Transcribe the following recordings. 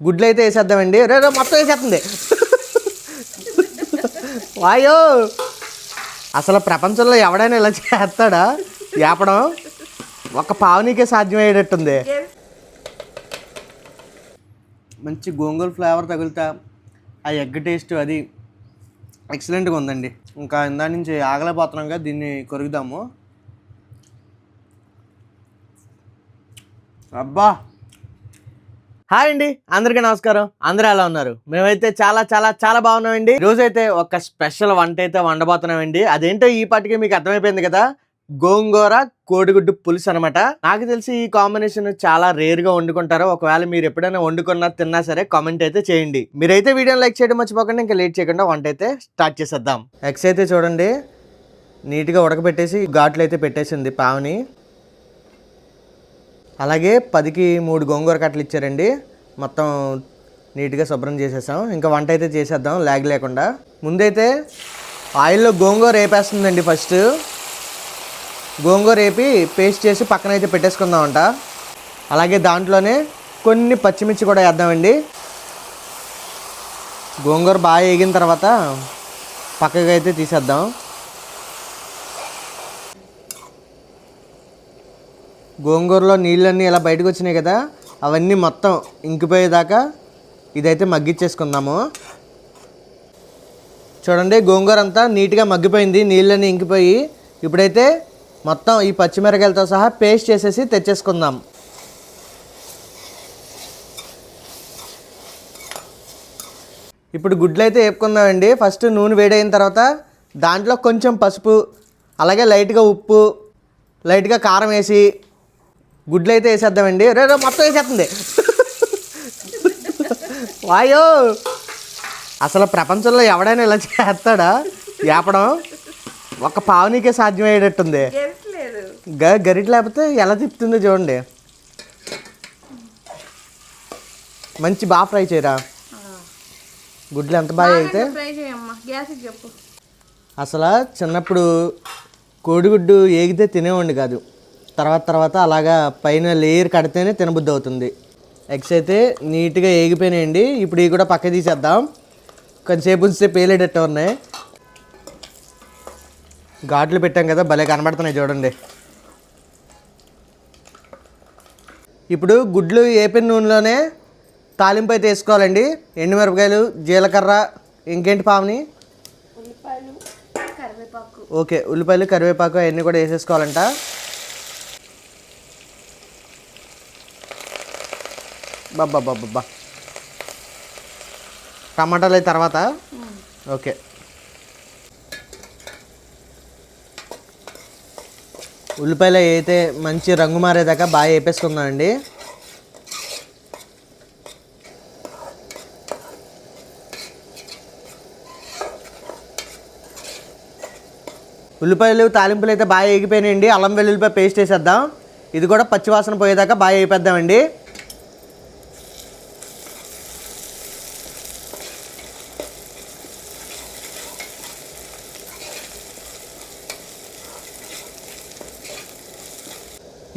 గుడ్లు అయితే వేసేద్దామండి. రే రే, మొత్తం వేసేస్తుంది. వాయో! అసలు ప్రపంచంలో ఎవడైనా ఇలా చేస్తాడా? ఏపడం? ఒక పావునికే సాధ్యమయ్యేటట్టుంది. మంచి గోంగూర ఫ్లేవర్ తగులుతా. ఆ ఎగ్ టేస్ట్ అది ఎక్సలెంట్గా ఉందండి. ఇంకా ఇందా నుంచి ఆగలేకపోతున్నాంగా దీన్ని కొరుగుదాము అబ్బా! హాయ్ అండి అందరికీ నమస్కారం. అందరూ ఎలా ఉన్నారు? మేమైతే చాలా చాలా చాలా బాగున్నామండి. రోజైతే అయితే ఒక స్పెషల్ వంట అయితే వండబోతున్నామండి. అదేంటో ఈ పాటికి మీకు అర్థమైపోయింది కదా? గోంగూర కోడిగుడ్డు పులుసు అనమాట నాకు తెలిసి ఈ కాంబినేషన్ చాలా రేర్గా వండుకుంటారు. ఒకవేళ మీరు ఎప్పుడైనా వండుకున్నా తిన్నా సరే కామెంట్ అయితే చేయండి. మీరైతే వీడియోని లైక్ చేయడం మర్చిపోకండి ఇంకా లేట్ చేయకుండా వంట అయితే స్టార్ట్ చేసేద్దాం. ఎగ్స్ అయితే చూడండి నీట్గా ఉడకబెట్టేసి ఘాట్లు అయితే పెట్టేసింది పావుని. అలాగే పదికి మూడు గోంగూర కట్టలు ఇచ్చారండి. మొత్తం నీట్గా శుభ్రం చేసేసాం. ఇంకా వంట అయితే చేసేద్దాం ల్యాగ్ లేకుండా. ముందైతే ఆయిల్లో గోంగూర వేపేస్తుందండి ఫస్ట్. గోంగూర వేపి పేస్ట్ చేసి పక్కన అయితే పెట్టేసుకుందామంట. అలాగే దాంట్లోనే కొన్ని పచ్చిమిర్చి కూడా వేద్దామండి. గోంగూర బాగా వేగిన తర్వాత పక్కకి అయితే తీసేద్దాం. గోంగూరలో నీళ్ళన్నీ ఇలా బయటకు వచ్చినాయి కదా అవన్నీ మొత్తం ఇంకిపోయేదాకా ఇదైతే మగ్గిచ్చేసుకుందాము. చూడండి గోంగూర అంతా నీట్గా మగ్గిపోయింది నీళ్ళన్నీ ఇంకిపోయి ఇప్పుడైతే మొత్తం ఈ పచ్చిమిరకాయలతో సహా పేస్ట్ చేసేసి తెచ్చేసుకుందాం. ఇప్పుడు గుడ్లు అయితే వేపుకుందామండి ఫస్ట్ నూనె వేడైన తర్వాత దాంట్లో కొంచెం పసుపు అలాగే లైట్గా ఉప్పు లైట్గా కారం వేసి గుడ్లు అయితే వేసేద్దామండి. రే రే, మొత్తం వేసేస్తుంది. వాయో! అసలు ప్రపంచంలో ఎవడైనా ఇలా చేస్తాడా? ఏపడం? ఒక పావునికే సాధ్యమయ్యేటట్టుంది. గ గరిట లేకపోతే ఎలా తిప్పుతుందో చూడండి. మంచి బాగా ఫ్రై చేయరా? గుడ్లు ఎంత బాగా అయితే? అసలు చిన్నప్పుడు కోడిగుడ్డు ఏగితే తినేవాడిని కాదు. తర్వాత తర్వాత అలాగా పైన లేయర్ కడితేనే తినబుద్ధి అవుతుంది ఎగ్స్ అయితే నీట్గా ఏగిపోయినాయండి. ఇప్పుడు ఇవి కూడా పక్క తీసేద్దాం. కొంచెంసేపు ఉంచితే పేలేటట్టు ఉన్నాయి. ఘాట్లు పెట్టాం కదా భలే కనబడుతున్నాయి చూడండి. ఇప్పుడు గుడ్లు ఏపిన నూనెలోనే తాలింపు అయితే వేసుకోవాలండి. ఎండుమిరపకాయలు జీలకర్ర ఇంకేంటి పావుని? ఓకే ఉల్లిపాయలు కరివేపాకు అవన్నీ కూడా వేసేసుకోవాలంట. బాబా బాబా టమాటాలు అయితే తర్వాత ఓకే. ఉల్లిపాయలు అయితే మంచి రంగు మారేదాకా బాగా వేపేసుకుందామండి. ఉల్లిపాయలు తాలింపులు అయితే బాగా వేగిపోయినాయండి. అల్లం వెల్లుల్లిపాయ పేస్ట్ వేసేద్దాం. ఇది కూడా పచ్చివాసన పోయేదాకా బాగా వేపేద్దామండి.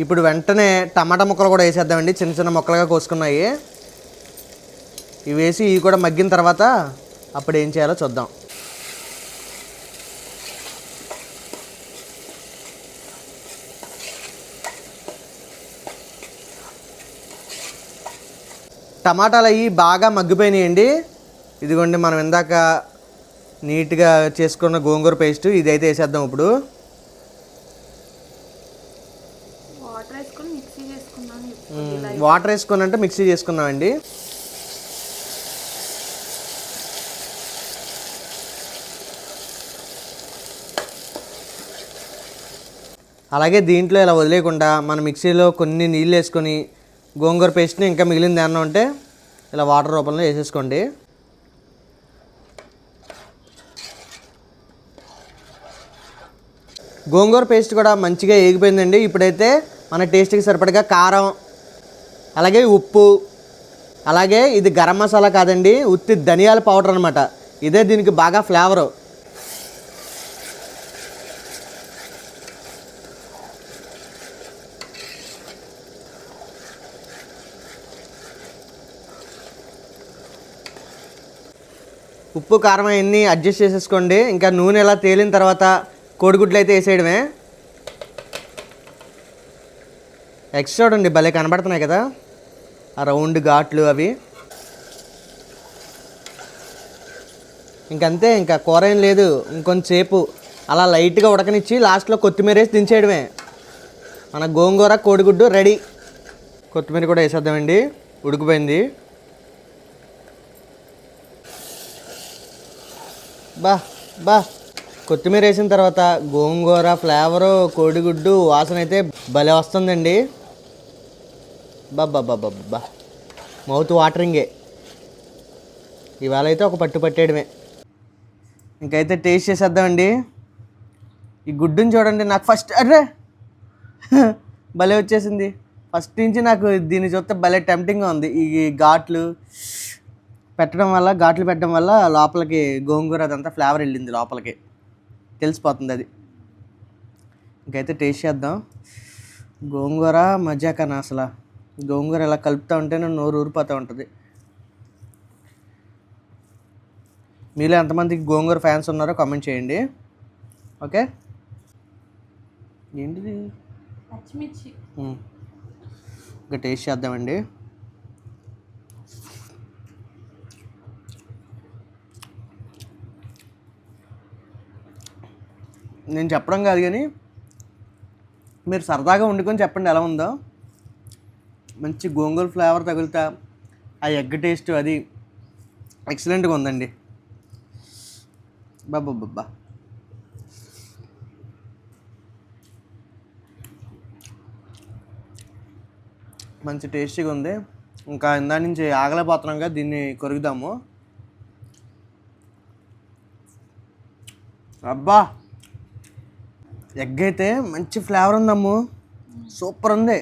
ఇప్పుడు వెంటనే టమాటా ముక్కలు కూడా వేసేద్దామండి. చిన్న చిన్న ముక్కలుగా కోసుకున్నాయి. ఇవి వేసి ఇవి కూడా మగ్గిన తర్వాత అప్పుడు ఏం చేయాలో చూద్దాం. టమాటాలు అవి బాగా మగ్గిపోయినాయండి. ఇదిగోండి మనం ఇందాక నీట్గా చేసుకున్న గోంగూర పేస్ట్ ఇదైతే వేసేద్దాం ఇప్పుడు వాటర్ వేసుకొని మిక్సీ చేసుకున్నాను మ్మ్, వాటర్ వేసుకొని అంటే మిక్సీ చేసుకున్నామండి అలాగే దీంట్లో ఇలా వదిలేయకుండా మన మిక్సీలో కొన్ని నీళ్ళు వేసుకొని గోంగూర పేస్ట్ని ఇంకా మిగిలింది ఏమన్నా ఉంటే ఇలా వాటర్ రూపంలో వేసేసుకోండి. గోంగూర పేస్ట్ కూడా మంచిగా ఏగిపోయిందండి. ఇప్పుడైతే మన టేస్ట్కి సరిపడగా కారం అలాగే ఉప్పు అలాగే ఇది గరం మసాలా కాదండి ఉత్తి ధనియాల పౌడర్ అనమాట ఇదే దీనికి బాగా ఫ్లేవరు. ఉప్పు కారం అవన్నీ అడ్జస్ట్ చేసేసుకోండి. ఇంకా నూనె ఎలా తేలిన తర్వాత కోడిగుడ్లు అయితే వేసేయడమే. ఎక్స్ట్రా చూడండి భలే కనబడుతున్నాయి కదా. ఆ రౌండ్ ఘాట్లు అవి. ఇంకంతే ఇంకా కూర ఏం లేదు. ఇంకొంచెంసేపు అలా లైట్గా ఉడకనిచ్చి లాస్ట్లో కొత్తిమీర వేసి దించేయడమే. మన గోంగూర కోడిగుడ్డు రెడీ. కొత్తిమీర కూడా వేసేద్దామండి. ఉడికిపోయింది. బా బా. కొత్తిమీర వేసిన తర్వాత గోంగూర ఫ్లేవరు కోడిగుడ్డు వాసన అయితే భలే వస్తుందండి. బాబా మౌత్ వాటరింగే. ఇవాళ అయితే ఒక పట్టు పట్టేయడమే. ఇంకైతే టేస్ట్ చేసేద్దామండి. ఈ గుడ్డుని చూడండి నాకు ఫస్ట్ అర్రే! భలే వచ్చేసింది. ఫస్ట్ నుంచి నాకు దీన్ని చూస్తే భలే టెంప్టింగ్గా ఉంది. ఈ ఘాట్లు పెట్టడం వల్ల ఘాట్లు పెట్టడం వల్ల లోపలికి గోంగూర అదంతా ఫ్లేవర్ వెళ్ళింది లోపలికి. తెలిసిపోతుంది అది. ఇంకైతే టేస్ట్ చేద్దాం. గోంగూర మజాకన అసలు? గోంగూర ఇలా కలుపుతూ ఉంటే నోరు ఊరిపోతూ ఉంటుంది. మీలో ఎంతమందికి గోంగూర ఫ్యాన్స్ ఉన్నారో కామెంట్ చేయండి. ఓకే? ఏంటిది? పచ్చిమిర్చి. ఇంకా టేస్ట్ చేద్దామండి. నేను చెప్పడం కాదు కానీ మీరు సరదాగా వండుకొని చెప్పండి ఎలా ఉందో. మంచి గోంగూర ఫ్లేవర్ తగులుతా ఆ ఎగ్ టేస్ట్ అది ఎక్సలెంట్గా ఉందండి. బాబా మంచి టేస్టీగా ఉంది. ఇంకా ఇందా నుంచి ఆగలేకపోతున్నాంగా దీన్ని కొరుకుదాము. అబ్బా! ఎగ్ అయితే మంచి ఫ్లేవర్ ఉందమ్ము. సూపర్ ఉంది.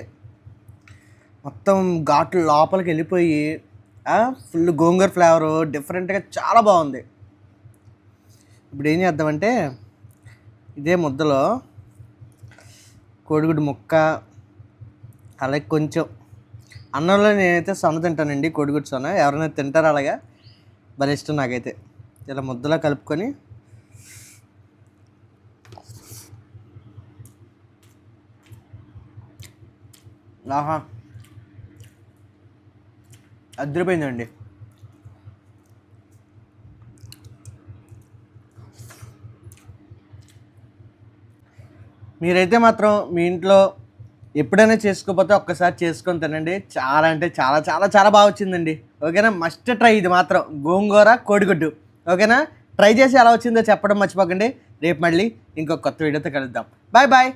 మొత్తం ఘాట్లు లోపలికి వెళ్ళిపోయి ఫుల్ గోంగూర ఫ్లేవర్ డిఫరెంట్గా చాలా బాగుంది. ఇప్పుడు ఏం చేద్దామంటే ఇదే ముద్దలో కోడిగుడ్డు ముక్క అలాగే కొంచెం అన్నంలో నేనైతే సొన తింటానండి కోడిగుడ్డు సొన ఎవరైనా తింటారు అలాగా? భలే ఇష్టం నాకైతే. ఇలా ముద్దలో కలుపుకొని ఆహా. అదిరిపోయిందండి. మీరైతే మాత్రం మీ ఇంట్లో ఎప్పుడైనా చేసుకోకపోతే ఒక్కసారి చేసుకొని తినండి. చాలా అంటే చాలా చాలా చాలా బాగా వచ్చిందండి. ఓకేనా? మస్ట్ ట్రై ఇది మాత్రం. గోంగూర కోడిగుడ్డు. ఓకేనా? ట్రై చేసి ఎలా వచ్చిందో చెప్పడం మర్చిపోకండి. రేపు మళ్ళీ ఇంకొక కొత్త వీడియోతో కలుద్దాం. Bye bye.